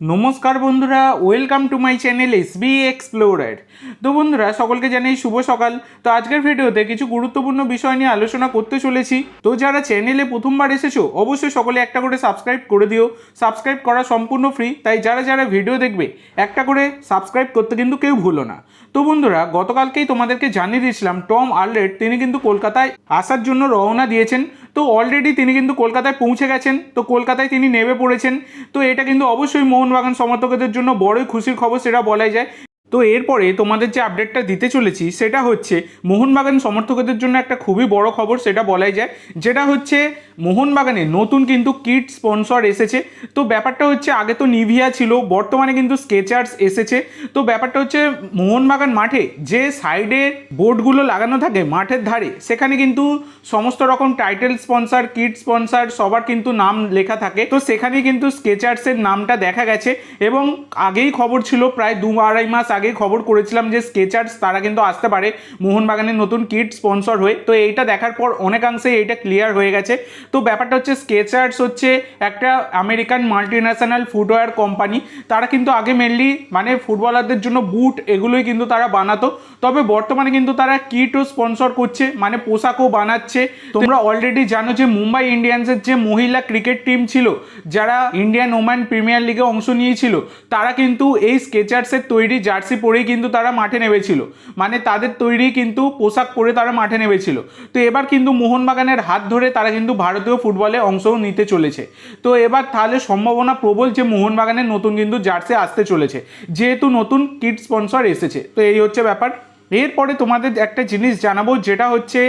নমস্কার বন্ধুরা welcome to my channel S B explorer তো বন্ধুরা, সকলকে জানাই শুভ সকাল। তো আজকের ভিডিওতে কিছু গুরুত্বপূর্ণ বিষয় নিয়ে আলোচনা করতে চলেছি। তো যারা চ্যানেলে প্রথমবার এসেছ, অবশ্যই সকলে একটা করে সাবস্ক্রাইব করে দিও। সাবস্ক্রাইব করা সম্পূর্ণ ফ্রি তাই যারা যারা ভিডিও দেখবে, একটা করে সাবস্ক্রাইব করতে কিন্তু কেউ ভুলো না। তো বন্ধুরা, গতকালকেই তোমাদেরকে জানিয়ে দিয়েছিলাম টম আর্লেট তিনি কিন্তু কলকাতায় আসার জন্য রওনা দিয়েছেন। তো অলরেডি তিনি কিন্তু কলকাতায় পৌঁছে গেছেন। তো কলকাতায় তিনি নেমে পড়েছেন। তো এটা কিন্তু অবশ্যই মোহনবাগান সমর্থকদের জন্য বড়ই খুশির খবর সেটা বলাই যায়। তো এরপরে তোমাদের যে আপডেটটা দিতে চলেছি, সেটা হচ্ছে মোহনবাগান সমর্থকদের জন্য একটা খুবই বড় খবর সেটা বলাই যায়। যেটা হচ্ছে মোহনবাগানে নতুন কিন্তু কিট স্পন্সর এসেছে। তো ব্যাপারটা হচ্ছে, আগে তো নিভিয়া ছিল, বর্তমানে কিন্তু স্কেচার্স এসেছে। তো ব্যাপারটা হচ্ছে, মোহনবাগান মাঠে যে সাইডে বোর্ডগুলো লাগানো থাকে মাঠের ধারে, সেখানে কিন্তু সমস্ত রকম টাইটেল স্পন্সর, কিট স্পন্সর, সবার কিন্তু নাম লেখা থাকে। তো সেখানে কিন্তু স্কেচার্সের নামটা দেখা গেছে এবং আগেই খবর ছিল, প্রায় দু আড়াই মাস আগেই খবর করেছিলাম যে স্কেচার্স তারা কিন্তু আসতে পারে মোহনবাগানের নতুন কিট স্পন্সর হয়ে। তো এইটা দেখার পর অনেকাংশে এইটা ক্লিয়ার হয়ে গেছে। তো ব্যাপারটা হচ্ছে স্কেচার্স হচ্ছে একটা American multinational footwear company তারা কিন্তু আগে মেনলি মানে ফুটবলারদের জন্য বুট এগুলোই কিন্তু তারা বানাতো। তবে বর্তমানে কিন্তু তারা কিটও স্পন্সর করছে মানে পোশাকও বানাচ্ছে। তোমরা অলরেডি জানো যে মুম্বাই ইন্ডিয়ান্সের যে মহিলা ক্রিকেট টিম ছিল, যারা ইন্ডিয়ান ওম্যান প্রিমিয়ার লিগে অংশ নিয়েছিল, তারা কিন্তু এই স্কেচার্সের তৈরি জার্সি পরেই কিন্তু তারা মাঠে নেমেছিল। মানে তাদের তৈরি কিন্তু পোশাক পরে তারা মাঠে নেমেছিল। তো এবার কিন্তু মোহনবাগানের হাত ধরে তারা কিন্তু ভারতীয় ফুটবলে অংশও নিতে চলেছে। তো এবার তাহলে সম্ভাবনা প্রবল যে মোহনবাগানের নতুন কিন্তু জার্সি আসতে চলেছে। যেহেতু নতুন কিট স্পন্সর এসেছে। তো এই হচ্ছে ব্যাপার। এরপরে তোমাদের একটা জিনিস জানাব, যেটা হচ্ছে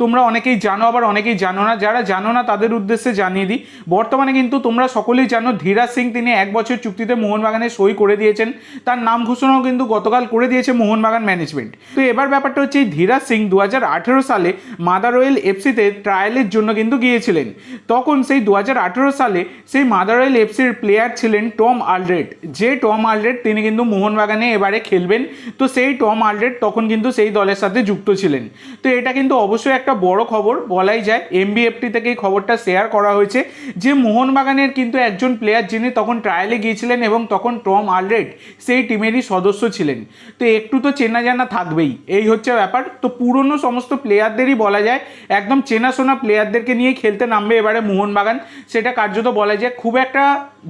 তোমরা অনেকেই জানো, আবার অনেকেই জানো না। যারা জানো না, তাদের উদ্দেশ্যে জানিয়ে দিই। বর্তমানে কিন্তু তোমরা সকলেই জানো ধীরাজ সিং তিনি এক বছর চুক্তিতে মোহনবাগানে সই করে দিয়েছেন। তার নাম ঘোষণাও কিন্তু গতকাল করে দিয়েছে মোহনবাগান ম্যানেজমেন্ট তো এবার ব্যাপারটা হচ্ছে ধীরাজ সিং দু হাজার আঠেরো সালে মাদার ওয়েল এফসিতে ট্রায়ালের জন্য কিন্তু গিয়েছিলেন। তখন সেই দু হাজার আঠেরো সালে সেই মাদার ওয়েল এফসির প্লেয়ার ছিলেন টম আলরেড যে টম আলরেড তিনি কিন্তু মোহনবাগানে এবারে খেলবেন। তো সেই টম আলরেড তখন কিন্তু সেই দলের সাথে যুক্ত ছিলেন। তো এটা কিন্তু অবশ্যই একটা বড় খবর বলাই যায়। এমবিএফটি থেকে এই খবরটা শেয়ার করা হয়েছে যে মোহনবাগানের কিন্তু একজন প্লেয়ার যিনি তখন ট্রায়ালে গিয়েছিলেন এবং তখন টম আলরেড সেই টিমেরই সদস্য ছিলেন। তো একটু তো চেনা জানা থাকবেই। এই হচ্ছে ব্যাপার। তো পুরনো সমস্ত প্লেয়ারদেরই বলা যায়, একদম চেনাশোনা প্লেয়ারদেরকে নিয়ে খেলতে নামবে এবারে মোহনবাগান। সেটা কার্যত বলা যায়। খুব একটা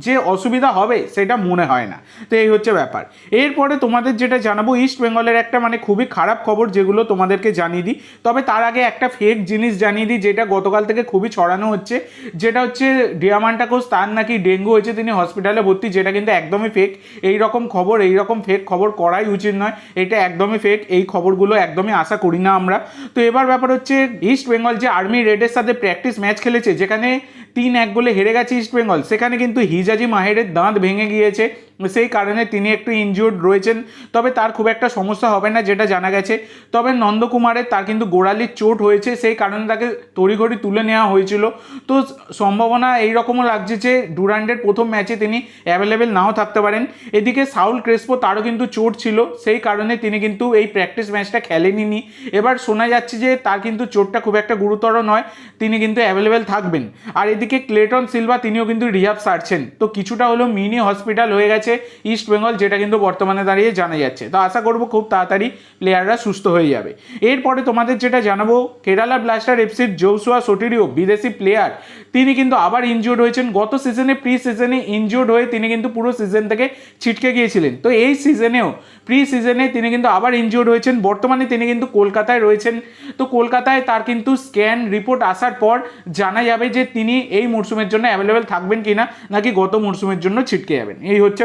যে অসুবিধা হবে সেটা মনে হয় না। তো এই হচ্ছে ব্যাপার। এরপরে তোমাদের যেটা জানাব ইস্ট বেঙ্গলের একটা মানে খুবই খারাপ খবর যেগুলো তোমাদেরকে জানিয়ে দিই। তবে তার আগে একটা ফেক জিনিস জানিয়ে দিই, যেটা গতকাল থেকে খুবই ছড়ানো হচ্ছে। যেটা হচ্ছে ডিয়ামান্টাকোস তার নাকি ডেঙ্গু হয়েছে, তিনি হসপিটালে ভর্তি, যেটা কিন্তু একদমই ফেক এই রকম খবর এই রকম ফেক খবর করাই উচিত নয়। এটা একদমই ফেক এই খবরগুলো একদমই আশা করি না আমরা। তো এবার ব্যাপার হচ্ছে ইস্ট বেঙ্গল যে আর্মি রেডের সাথে প্র্যাকটিস ম্যাচ খেলেছে, যেখানে তিন এক গোলে হেরে গেছে ইস্টবেঙ্গল। সেখানে কিন্তু হিজাজি মাহেরের দাঁত ভেঙে গিয়েছে। সেই কারণে তিনি একটু ইনজিওর্ড রয়েছেন। তবে তার খুব একটা সমস্যা হবে না, যেটা জানা গেছে। তবে নন্দকুমারের তার কিন্তু গোড়ালির চোট হয়েছে, সেই কারণে তাকে তড়িঘড়ি তুলে নেওয়া হয়েছিল। তো সম্ভাবনা এইরকমও লাগছে যে ডুরান্ডের প্রথম ম্যাচে তিনি অ্যাভেলেবেল নাও থাকতে পারেন। এদিকে সাউল ক্রেসপো তারও কিন্তু চোট ছিল, সেই কারণে তিনি কিন্তু এই প্র্যাকটিস ম্যাচটা খেলেনি এবার শোনা যাচ্ছে যে তার কিন্তু চোটটা খুব একটা গুরুতর নয়, তিনি কিন্তু অ্যাভেলেবেল থাকবেন। আর এদিকে ক্লেটন সিলভা তিনিও কিন্তু রিহাব সারছেন। তো কিছুটা হলেও মিনি হসপিটাল হয়ে গেছে। ইস্ট বেঙ্গল যেটা কিন্তু বর্তমানে দাঁড়িয়ে জানা যাচ্ছে। তো আশা করব খুব তাড়াতাড়ি প্লেয়াররা সুস্থ হয়ে যাবে। এরপরে তোমাদের যেটা জানাব কেরালা ব্লাস্টার এফসির জৌসুয়া সোটিরিও বিদেশি প্লেয়ার তিনি কিন্তু আবার ইনজিওর্ড হয়েছেন। গত সিজনে প্রি সিজনে ইনজিওর্ড হয়ে তিনি কিন্তু পুরো সিজন থেকে ছিটকে গিয়েছিলেন। তো এই সিজনেও প্রি সিজনে তিনি কিন্তু আবার ইনজিওর্ড হয়েছেন। বর্তমানে তিনি কিন্তু কলকাতায় রয়েছেন। তো কলকাতায় তার কিন্তু স্ক্যান রিপোর্ট আসার পর জানা যাবে যে তিনি এই মরশুমের জন্য অ্যাভেলেবেল থাকবেন কিনা, নাকি গত মরশুমের জন্য ছিটকে যাবেন। এই হচ্ছে